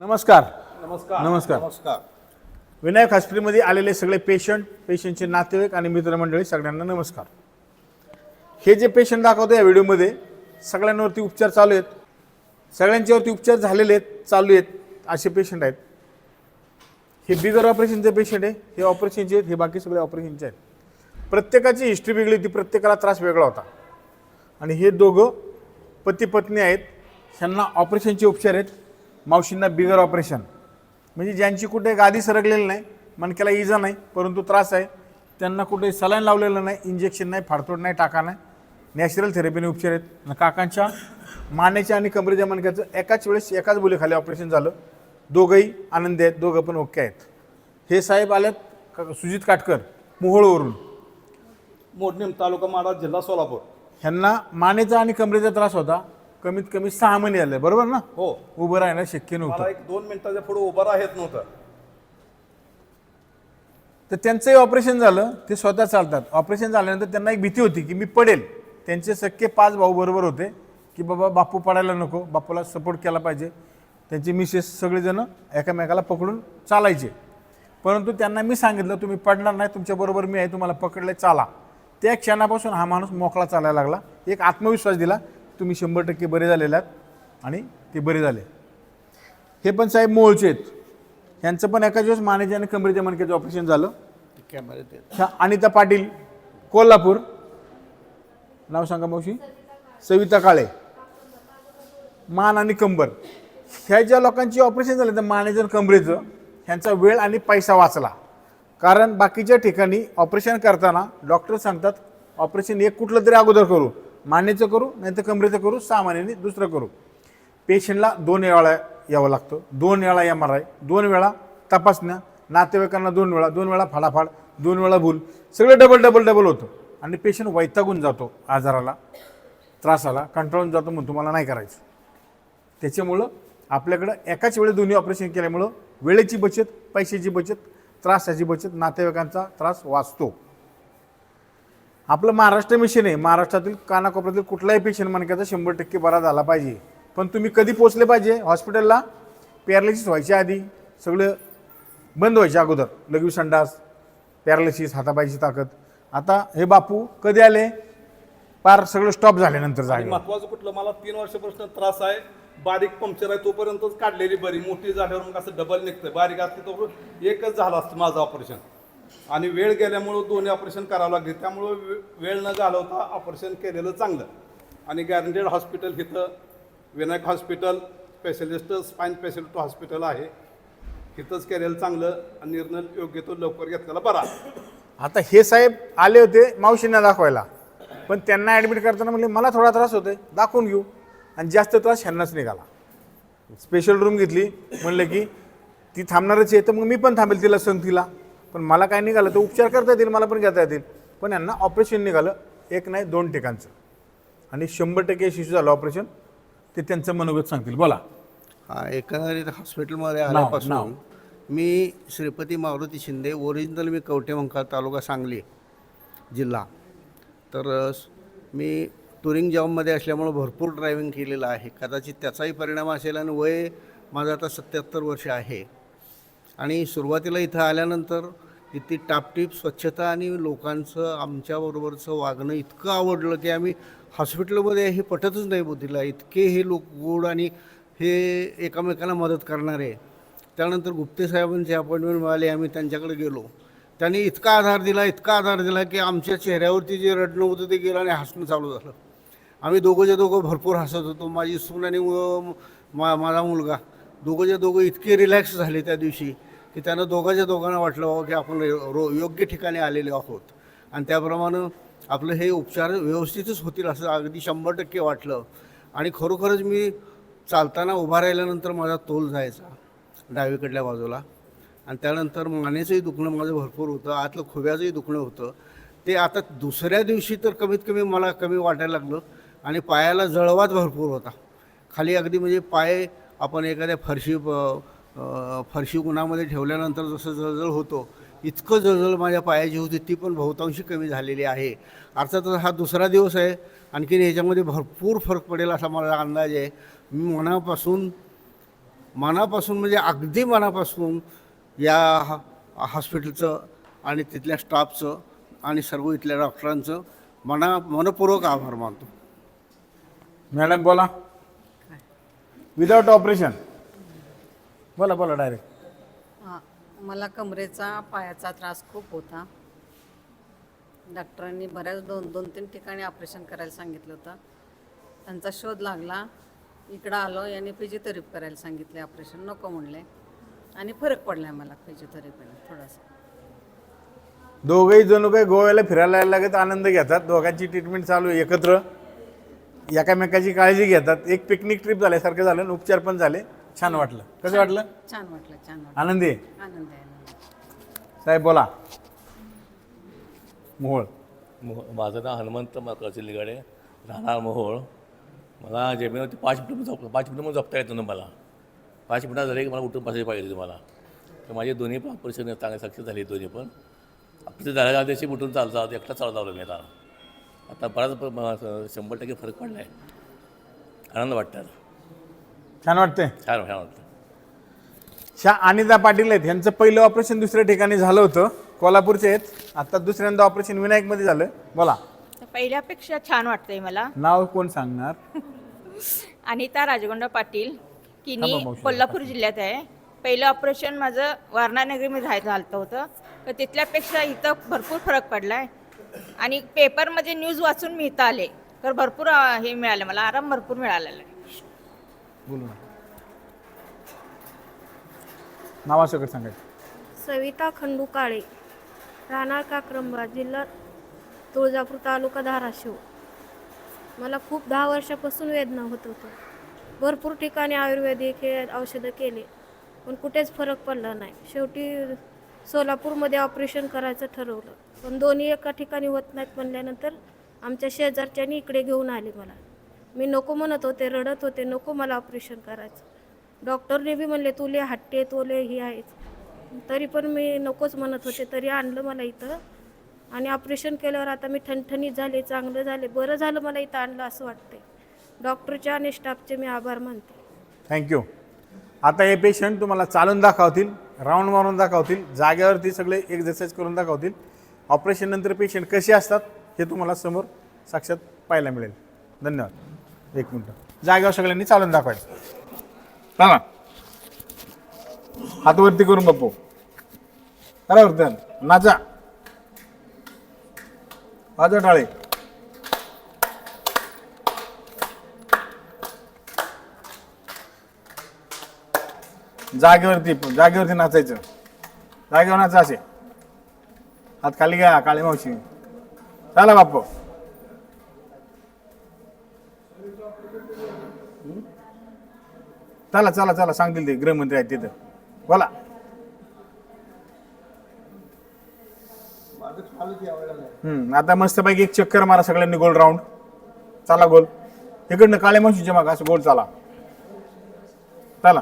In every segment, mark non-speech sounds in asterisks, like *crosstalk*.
नमस्कार. नमस्कार. नमस्कार. नमस्कार. विनायक हॉस्पिटलमध्ये आलेले सगळे पेशंट पेशंटचे नातेवाईक आणि मित्रमंडळी सगळ्यांना नमस्कार. हे जे पेशंट दाखवतो या व्हिडिओमध्ये सगळ्यांवरती उपचार चालू आहेत. सगळ्यांच्यावरती उपचार झालेले आहेत चालू आहेत असे पेशंट आहेत. हे बिगर ऑपरेशनचे पेशंट आहे हे ऑपरेशनचे आहेत हे बाकी सगळे ऑपरेशनचे आहेत. प्रत्येकाची हिस्ट्री वेगळी होती प्रत्येकाला त्रास वेगळा होता. आणि हे दोघं पती पत्नी आहेत ह्यांना ऑपरेशनचे उपचार आहेत. मावशींना बिगर ऑपरेशन. म्हणजे ज्यांची कुठे गादी सरकलेली नाही मणक्याला इजा नाही परंतु त्रास आहे त्यांना कुठे सलाईन लावलेलं नाही इंजेक्शन नाही फाडतोड नाही टाका नाही. नॅचरल थेरपीने उपचार आहेत. काकांच्या मानेच्या आणि कमरेच्या मणक्याचं एकाच वेळेस एकाच बोलीखाली ऑपरेशन झालं. दोघंही आनंदी आहेत दोघं पण ओके आहेत. हे साहेब आल्यात सुजित काटकर मोहोळवरून. मोडणीम तालुका माडा जिल्हा सोलापूर. ह्यांना मानेचा आणि कमरेचा त्रास होता. कमीत कमी सहा महिने झाले बरोबर ना? हो. उभं राहणं शक्य नव्हतं. एक दोन मिनिटाच्या पुढे उभं राहत नव्हतं. तर त्यांचंही ऑपरेशन झालं ते स्वतः चालतात. ऑपरेशन झाल्यानंतर त्यांना एक भीती होती की मी पडेल. त्यांचे सख्खे पाच भाऊ बरोबर होते की बाबा बापू पडायला नको बापूला सपोर्ट केला पाहिजे. त्यांचे मिसेस सगळेजण एकामेकाला पकडून चालायचे. परंतु त्यांना मी सांगितलं तुम्ही पडणार नाही तुमच्याबरोबर मी आहे तुम्हाला पकडले चाला. त्या क्षणापासून हा माणूस मोकळा चालायला लागला. एक आत्मविश्वास दिला तुम्ही शंभर टक्के बरे झालेले आहात आणि ते बरे झाले. हे पण साहेब मोळचे आहेत. ह्यांचं पण एका दिवस मानेच्या आणि कमरेच्या मणक्याचं ऑपरेशन झालं. ह्या अनिता पाटील कोल्हापूर. नाव सांगा मावशी. सविता काळे. मान आणि कंबर. ह्या ज्या लोकांची ऑपरेशन झालं तर मानेचं आणि कमरेचं ह्यांचा वेळ आणि पैसा वाचला. कारण बाकीच्या ठिकाणी ऑपरेशन करताना डॉक्टर सांगतात ऑपरेशन एक कुठलं तरी अगोदर करू. मानेचं करू नाही तर कमरेचं करू सहा महिन्यांनी दुसरं करू. पेशंटला दोन वेळा यावं लागतं. दोन वेळा एम आर आय दोन वेळा तपासण्या नातेवाईकांना दोन वेळा दोन वेळा फाडाफाड दोन वेळा भूल. सगळं डबल डबल डबल होतं. आणि पेशंट वैतागून जातो आजाराला त्रासाला कंटाळून जातो म्हणून तुम्हाला नाही करायचं. त्याच्यामुळं आपल्याकडं एकाच वेळी दोन्ही ऑपरेशन केल्यामुळं वेळेची बचत पैशाची बचत त्रासाची बचत नातेवाईकांचा त्रास वाचतो. आपलं महाराष्ट्र मिशन आहे. महाराष्ट्रातील कानाकोपऱ्यातील कुठलाही पेशंट मणक्याचा शंभर टक्के बरा झाला पाहिजे. पण तुम्ही कधी पोचले पाहिजे? हॉस्पिटलला पॅरालिसिस व्हायच्या आधी. सगळं बंद व्हायच्या अगोदर. लघवी संडास पॅरालिसिस हातापायची ताकद. आता हे बापू कधी आले? पार सगळं स्टॉप झाल्यानंतर जागे. महत्वाचं कुठलं? मला तीन वर्षापासून त्रास आहे. बारीक पंक्चर आहे. तोपर्यंतच काढलेली बरी. मोठी झाल्यावर मग असं डबल निघतं बारीक असते तो एकच झालं असतं माझं ऑपरेशन आणि वेळ गेल्यामुळं दोन्ही ऑपरेशन करावं लागले. त्यामुळं वे- वेळ न घालवता ऑपरेशन केलेलं चांगलं. आणि गॅरंटेड हॉस्पिटल इथं Vinayak hospital specialist spine specialist hospital आहे. इथंच केलेलं चांगलं आणि निर्णय योग्य तो लवकर घेतलेला बरा. आता हे साहेब आले होते मावशींना दाखवायला. पण त्यांना ॲडमिट करताना म्हणले मला थोडा त्रास होते दाखवून घेऊ. आणि जास्त त्रास ह्यांनाच निघाला. स्पेशल रूम घेतली. म्हणलं की ती थांबणारच आहे तर मग मी पण थांबेल तिला संग तिला पण मला काय निघालं तर उपचार करता येतील मला पण घेता येतील. पण यांना ऑपरेशन निघालं एक नाही दोन ठिकाणचं. आणि शंभर टक्के शिशू झालं ऑपरेशन ते त्यांचं मनोगत सांगतील. बोला. हा एकंदरीत हॉस्पिटलमध्ये नाव. आल्यापासून मी श्रीपती मारुती शिंदे ओरिजिनल मी कवठेमंकाळ तालुका सांगली जिल्हा. तर अ, स- मी टुरिंग जॉबमध्ये असल्यामुळं भरपूर ड्रायव्हिंग केलेलं आहे. कदाचित त्याचाही परिणाम असेल आणि वय माझं आता सत्याहत्तर वर्ष आहे. आणि सुरुवातीला इथं आल्यानंतर इथे टापटीप स्वच्छता आणि लोकांचं आमच्याबरोबरचं वागणं इतकं आवडलं की आम्ही हॉस्पिटलमध्ये हे पटतच नाही बुद्धीला. इतके हे लोक गोड आणि हे एकामेकांना मदत करणारे. त्यानंतर गुप्ते साहेबांची अपॉइंटमेंट मिळाली आम्ही त्यांच्याकडे गेलो. त्यांनी इतका आधार दिला इतका आधार दिला की आमच्या चेहऱ्यावरती जे रडणं होतं ते गेलं आणि हसणं चालू झालं. आम्ही दोघंच्या दोघं भरपूर हसत होतो. माझी सून आणि मा माझा मुलगा. दोघंच्या दोघं इतके रिलॅक्स झाले त्या दिवशी. की त्यांना दोघांच्या दोघांना वाटलं बाबा की आपण रो योग्य ठिकाणी आलेले आहोत. आणि त्याप्रमाणे आपलं हे उपचार व्यवस्थितच होतील असं अगदी शंभर टक्के वाटलं. आणि खरोखरच मी चालताना उभा राहिल्यानंतर माझा तोल जायचा डावीकडल्या बाजूला. आणि त्यानंतर मानेचंही दुखणं माझं भरपूर होतं आतलं खुब्याचंही दुखणं होतं. ते आता दुसऱ्या दिवशी तर कमीत कमी मला कमी वाटायला लागलं आणि पायाला जळवात भरपूर होता. खाली अगदी म्हणजे पाय आपण एखाद्या फरशी प फरशी उन्हामध्ये ठेवल्यानंतर जसं जळजळ होतो इतकं जळजळ माझ्या पायाची होती ती पण बहुतांशी कमी झालेली आहे. अर्थातच हा दुसरा दिवस आहे आणखीन ह्याच्यामध्ये भरपूर फरक पडेल असा मला अंदाज आहे. मी मनापासून मनापासून म्हणजे अगदी मनापासून या हा हॉस्पिटलचं आणि तिथल्या स्टाफचं आणि सर्व इथल्या डॉक्टरांचं मना मनपूर्वक आभार मानतो. मॅडम बोला. विदाउट ऑपरेशन बोला बोला डायरेक्ट हा, मला कमरेचा पायाचा त्रास खूप होता. डॉक्टरांनी बऱ्याच दोन दोन तीन ठिकाणी ऑपरेशन करायला सांगितलं होतं. त्यांचा शोध लागला. इकडं आलो यांनी फिजिओथेरपी करायला सांगितले ऑपरेशन. नको म्हणले. आणि फरक पडला मला फिजिओथेरपीने थोडासा. दोघंही जणू काही गोव्याला फिरायला यायला लागत आनंद घेतात. दोघांची ट्रीटमेंट चालू आहे एकत्र. एकामेकाची काळजी घेतात. एक पिकनिक ट्रिप झाल्यासारखं झालं आणि उपचार पण झाले. छान वाटलं. कसं वाटलं? छान वाटलं छान वाटलं. आनंदी? आहे आनंद आहे आनंद. साहेब बोला. मोहोळ. मोह माझं नाव हनुमंत माकाचे लिगाडे. राहणार मोहोळ. मला जमिनीवरती पाच फूट झोप पाच फूट झोपता येतो ना मला. पाच फुटा झाले की मला उठून पाहिजे पाहिजे तुम्हाला तर माझे दोन्ही पण ऑपरेशन चांगले सक्सेस झाले दोन्ही पण. ऑपरेशन झाल्या दिवशी उठून चालता एकटा चालत लावलं मी आता. आता बराच प- म- शंभर टक्के फरक पडला आहे आनंद वाटतं छान वाटतंय. छान छान वाटतं शा अनिता पाटील आहेत. यांचं पहिलं ऑपरेशन दुसऱ्या ठिकाणी झालं होतं. कोल्हापूरचे आहेत. आता दुसऱ्यांदा ऑपरेशन विनायकमध्ये झालं. बोला. तर पहिल्यापेक्षा छान वाटतंय मला. नाव कोण सांगणार? *laughs* अनिता राजगोंडा पाटील. किनी थांबा मावशी. कोल्हापूर जिल्ह्यात आहे. पहिलं ऑपरेशन माझं वारणानगरीमध्ये झालं झालं होतं. तर तिथल्यापेक्षा इथं भरपूर फरक पडला आहे आणि पेपरमध्ये न्यूज वाचून मी इथं आले. तर भरपूर अं, हे मिळालं मला. आराम भरपूर मिळालेला आहे. बोलू ना नावासकट सांगायचं. सविता खंडू काळे राहणार काक्रंबा जिल्हा तुळजापूर तालुका धाराशिव. मला खूप दहा वर्षापासून वेदना होत होतं भरपूर ठिकाणी आयुर्वेदिक हे औषधं केले पण कुठेच फरक पडला नाही. शेवटी सोलापूरमध्ये ऑपरेशन करायचं ठरवलं पण दोन्ही एका ठिकाणी होत नाहीत म्हणल्यानंतर आमच्या शेजारच्यानी इकडे घेऊन आले मला. मी नको म्हणत होते रडत होते नको मला ऑपरेशन करायचं. डॉक्टरने बी म्हणले तुले हट्टे तोले हे आहेच तरी पण मी नकोच म्हणत होते तरी आणलं मला इथं. आणि ऑपरेशन केल्यावर आता मी ठणठणीत झाले चांगलं झाले बरं झालं मला इथं आणलं असं वाटतंय. डॉक्टरच्या आणि स्टाफचे मी आभार मानते. थँक्यू आता हे पेशंट तुम्हाला चालून दाखवतील राऊंड मारून दाखवतील जागेवरती सगळे एक्झरसाईज करून दाखवतील. ऑपरेशन नंतर पेशंट कसे असतात हे तुम्हाला समोर साक्षात पाहायला मिळेल. धन्यवाद. एक मिनिट. जागेवर सगळ्यांनी चालून दाखवायचं. चला हात करून बापू करा वरती नाचा. वाजा टाळे. जागेवरती जागेवरती नाचायचं. जागेवर नाचा असे. हात खाली घ्या काळी मावशी. चला बापू चला चला चला सांगतील ते गृहमंत्री आहेत तिथं. बोला. हम्म आता मस्तपैकी एक चक्कर मारा सगळ्यांनी गोल राऊंड चला गोल. इकडनं काळ्या मावशीच्या माग असं गोल चला. चला.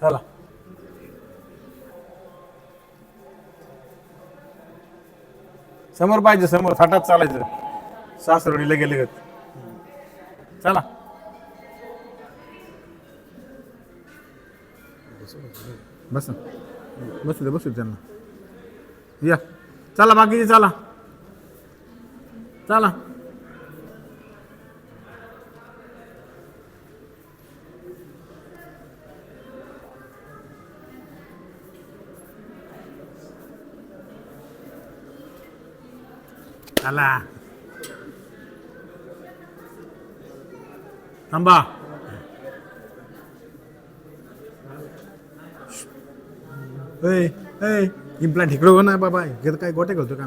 चला. समोर पाहिजे समोर थाटात चालायचं. सासरवडीला गेले गत चला. बस. बसू दे बसू त्यांना. या. चला बाकीचे चला. चला. चला. थांबा. इम्प्लांट इकडं हो ना बाबा. इकडं काय गोटे घालतो का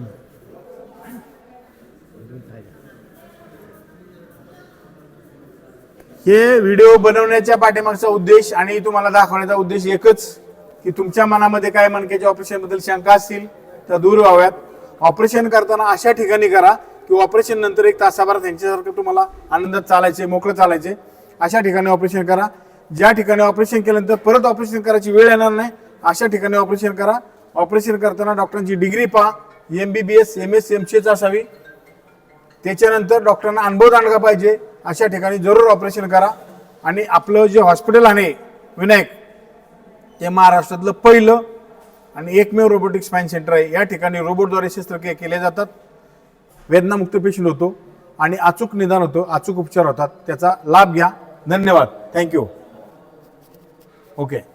हे व्हिडिओ बनवण्याच्या पाठीमागचा उद्देश आणि तुम्हाला दाखवण्याचा उद्देश एकच की तुमच्या मनामध्ये काय मनकेच्या ऑपरेशनबद्दल शंका असतील तर दूर व्हाव्यात. ऑपरेशन करताना अशा ठिकाणी करा की ऑपरेशन नंतर एक तासाभरात त्यांच्यासारखं तुम्हाला आनंदात चालायचे मोकळं चालायचे. अशा ठिकाणी ऑपरेशन करा. ज्या ठिकाणी ऑपरेशन केल्यानंतर परत ऑपरेशन करायची वेळ येणार नाही अशा ठिकाणी ऑपरेशन करा. ऑपरेशन करताना डॉक्टरांची डिग्री पहा. M B B S M S M C H असावी. त्याच्यानंतर डॉक्टरांना अनुभव दांडगा पाहिजे. अशा ठिकाणी जरूर ऑपरेशन करा. आणि आपलं जे हॉस्पिटल आहे विनायक ते महाराष्ट्रातलं पहिलं आणि एकमेव रोबोटिक स्पाईन सेंटर आहे. या ठिकाणी रोबोटद्वारे शस्त्रक्रिया केल्या जातात. वेदनामुक्त पेशंट होतो आणि अचूक निदान होतो अचूक उपचार होतात. त्याचा लाभ घ्या. धन्यवाद. Thank you okay